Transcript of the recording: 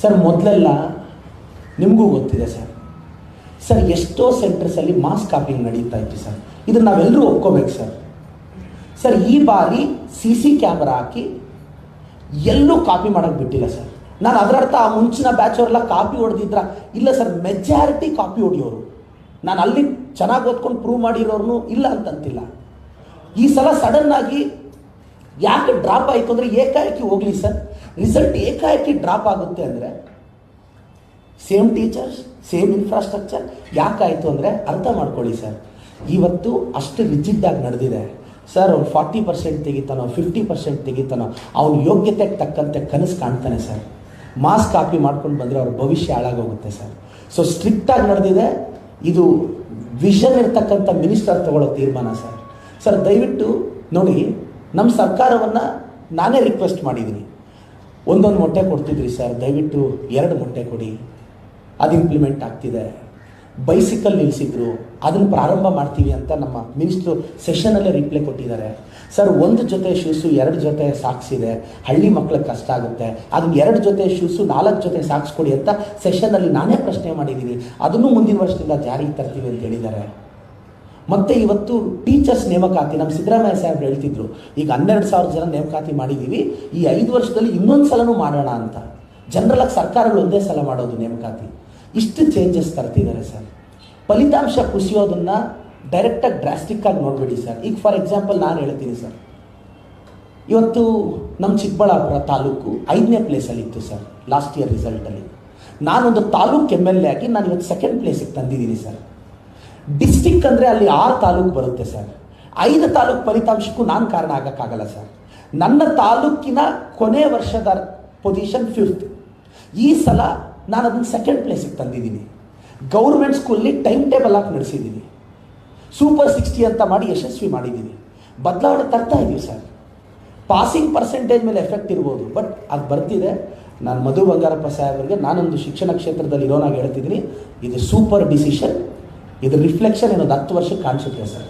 Sir, ಮೊದಲೆಲ್ಲ ನಿಮಗೂ ಗೊತ್ತಿದೆ ಸರ್. ಸರ್, ಎಷ್ಟೋ ಸೆಂಟರ್ಸಲ್ಲಿ ಮಾಸ್ ಕಾಪಿಂಗ್ ನಡೀತಾ ಇತ್ತು ಸರ್. ಇದನ್ನು ನಾವೆಲ್ಲರೂ ಒಪ್ಕೋಬೇಕು ಸರ್. ಸರ್, ಈ ಬಾರಿ ಸಿ ಸಿ ಕ್ಯಾಮ್ರಾ ಹಾಕಿ ಎಲ್ಲೂ ಕಾಪಿ ಮಾಡೋಕ್ಕೆ ಬಿಟ್ಟಿಲ್ಲ ಸರ್. ನಾನು ಅದರರ್ಥ ಆ ಮುಂಚಿನ ಬ್ಯಾಚ್ ಅವರೆಲ್ಲ ಕಾಪಿ ಹೊಡೆದಿದ್ರ? ಇಲ್ಲ ಸರ್ ಮೆಜಾರಿಟಿ ಕಾಪಿ ಹೊಡೆಯೋರು. ನಾನು ಅಲ್ಲಿ ಚೆನ್ನಾಗಿ ಓದ್ಕೊಂಡು ಪ್ರೂವ್ ಮಾಡಿರೋರು ಇಲ್ಲ ಅಂತಂತಿಲ್ಲ. ಈ ಸಲ ಸಡನ್ನಾಗಿ ಯಾಕೆ ಡ್ರಾಪ್ ಆಯಿತು ಅಂದರೆ ಏಕಾಏಕಿ ಹೋಗಲಿ ಸರ್. ರಿಸಲ್ಟ್ ಏಕಾಏಕಿ ಡ್ರಾಪ್ ಆಗುತ್ತೆ ಅಂದರೆ ಸೇಮ್ ಟೀಚರ್ಸ್ ಸೇಮ್ ಇನ್ಫ್ರಾಸ್ಟ್ರಕ್ಚರ್ ಯಾಕಾಯಿತು ಅಂದರೆ ಅರ್ಥ ಮಾಡ್ಕೊಳ್ಳಿ ಸರ್. ಇವತ್ತು ಅಷ್ಟು ರಿಜಿಡ್ಡಾಗಿ ನಡೆದಿದೆ. ಸರ್ ಅವ್ನು ಫಾರ್ಟಿ ಪರ್ಸೆಂಟ್ ತೆಗಿತಾನೋ ಫಿಫ್ಟಿ ಪರ್ಸೆಂಟ್ ತೆಗಿತಾನೋ, ಅವ್ನ ಯೋಗ್ಯತೆಗೆ ತಕ್ಕಂತೆ ಕನಸು ಕಾಣ್ತಾನೆ ಸರ್. ಮಾಸ್ ಕಾಪಿ ಮಾಡ್ಕೊಂಡು ಬಂದರೆ ಅವ್ರ ಭವಿಷ್ಯ ಹಾಳಾಗೋಗುತ್ತೆ ಸರ್. ಸೊ ಸ್ಟ್ರಿಕ್ಟಾಗಿ ನಡೆದಿದೆ. ಇದು ವಿಷನ್ ಇರ್ತಕ್ಕಂಥ ಮಿನಿಸ್ಟರ್ ತಗೊಳ್ಳೋ ತೀರ್ಮಾನ ಸರ್. ಸರ್ ದಯವಿಟ್ಟು ನೋಡಿ ನಮ್ಮ ಸರ್ಕಾರವನ್ನು ನಾನೇ ರಿಕ್ವೆಸ್ಟ್ ಮಾಡಿದ್ದೀನಿ ಒಂದೊಂದು ಮೊಟ್ಟೆ ಕೊಡ್ತಿದ್ರಿ ಸರ್, ದಯವಿಟ್ಟು ಎರಡು ಮೊಟ್ಟೆ ಕೊಡಿ. ಅದು ಇಂಪ್ಲಿಮೆಂಟ್ ಆಗ್ತಿದೆ. ಬೈಸಿಕಲ್ ನಿಲ್ಲಿಸಿದ್ರು ಅದನ್ನು ಪ್ರಾರಂಭ ಮಾಡ್ತೀವಿ ಅಂತ ನಮ್ಮ ಮಿನಿಸ್ಟ್ರು ಸೆಷನಲ್ಲೇ ರಿಪ್ಲೈ ಕೊಟ್ಟಿದ್ದಾರೆ. ಸರ್ ಒಂದು ಜೊತೆ ಶೂಸು ಎರಡು ಜೊತೆ ಸಾಕ್ಸಿದೆ ಹಳ್ಳಿ ಮಕ್ಳಿಗೆ ಕಷ್ಟ ಆಗುತ್ತೆ. ಅದನ್ನ ಎರಡು ಜೊತೆ ಶೂಸು ನಾಲ್ಕು ಜೊತೆ ಸಾಕ್ಸ್ಕೊಡಿ ಅಂತ ಸೆಷನಲ್ಲಿ ನಾನೇ ಪ್ರಶ್ನೆ ಮಾಡಿದ್ದೀನಿ ಅದನ್ನು ಮುಂದಿನ ವರ್ಷದಿಂದ ಜಾರಿಗೆ ತರ್ತೀವಿ ಅಂತ ಹೇಳಿದ್ದಾರೆ. ಮತ್ತೆ ಇವತ್ತು ಟೀಚರ್ಸ್ ನೇಮಕಾತಿ, ನಮ್ಮ ಸಿದ್ದರಾಮಯ್ಯ ಸಾಹೇಬ್ರು ಹೇಳ್ತಿದ್ರು, ಈಗ ಹನ್ನೆರಡು ಸಾವಿರ ಜನ ನೇಮಕಾತಿ ಮಾಡಿದ್ದೀವಿ ಈ ಐದು ವರ್ಷದಲ್ಲಿ ಇನ್ನೊಂದು ಸಲನೂ ಮಾಡೋಣ ಅಂತ. ಜನರಲಾಗಿ ಸರ್ಕಾರಗಳು ಒಂದೇ ಸಲ ಮಾಡೋದು ನೇಮಕಾತಿ. ಇಷ್ಟು ಚೇಂಜಸ್ ತರ್ತಿದ್ದಾರೆ ಸರ್. ಫಲಿತಾಂಶ ಕುಸಿಯೋದನ್ನು ಡೈರೆಕ್ಟಾಗಿ ಡ್ರಾಸ್ಟಿಕ್ಕಾಗಿ ನೋಡಬೇಡಿ ಸರ್. ಈಗ ಫಾರ್ ಎಕ್ಸಾಂಪಲ್ ನಾನು ಹೇಳ್ತೀನಿ ಸರ್. ಇವತ್ತು ನಮ್ಮ ಚಿಕ್ಕಬಳ್ಳಾಪುರ ತಾಲೂಕು ಐದನೇ ಪ್ಲೇಸಲ್ಲಿ ಇತ್ತು ಸರ್ ಲಾಸ್ಟ್ ಇಯರ್ ರಿಸಲ್ಟಲ್ಲಿ ನಾನೊಂದು ತಾಲೂಕು ಎಂ ಎಲ್ ಎ ಆಗಿ ನಾನು ಇವತ್ತು ಸೆಕೆಂಡ್ ಪ್ಲೇಸಿಗೆ ತಂದಿದ್ದೀನಿ ಸರ್. ಡಿಸ್ಟಿಕ್ ಅಂದರೆ ಅಲ್ಲಿ ಆರು ತಾಲೂಕು ಬರುತ್ತೆ ಸರ್. ಐದು ತಾಲೂಕು ಫಲಿತಾಂಶಕ್ಕೂ ನಾನು ಕಾರಣ ಆಗೋಕ್ಕಾಗಲ್ಲ ಸರ್. ನನ್ನ ತಾಲೂಕಿನ ಕೊನೆ ವರ್ಷದ ಪೊಸಿಷನ್ ಫಿಫ್ತ್ ಈ ಸಲ ನಾನು ಅದನ್ನು ಸೆಕೆಂಡ್ ಪ್ಲೇಸಿಗೆ ತಂದಿದ್ದೀನಿ. ಗೌರ್ಮೆಂಟ್ ಸ್ಕೂಲಲ್ಲಿ ಟೈಮ್ ಟೇಬಲ್ ಹಾಕಿ ನಡೆಸಿದ್ದೀನಿ. ಸೂಪರ್ ಸಿಕ್ಸ್ಟಿ ಅಂತ ಮಾಡಿ ಯಶಸ್ವಿ ಮಾಡಿದ್ದೀನಿ. ಬದಲಾವಣೆ ತರ್ತಾ ಇದ್ದೀವಿ ಸರ್. ಪಾಸಿಂಗ್ ಪರ್ಸೆಂಟೇಜ್ ಮೇಲೆ ಎಫೆಕ್ಟ್ ಇರ್ಬೋದು ಬಟ್ ಅದು ಬರ್ತಿದೆ. ನಾನು ಮಧು ಬಂಗಾರಪ್ಪ ಸಾಹೇಬರಿಗೆ ನಾನೊಂದು ಶಿಕ್ಷಣ ಕ್ಷೇತ್ರದಲ್ಲಿ ಇರೋನಾಗಿ ಹೇಳ್ತಿದ್ದೀನಿ. ಇದು ಸೂಪರ್ ಡಿಸಿಷನ್ ಇದು ರಿಫ್ಲೆಕ್ಷನ್ ಏನೊಂದು ಹತ್ತು ವರ್ಷಕ್ಕೆ ಕಾಣಿಸುತ್ತೆ ಸರ್.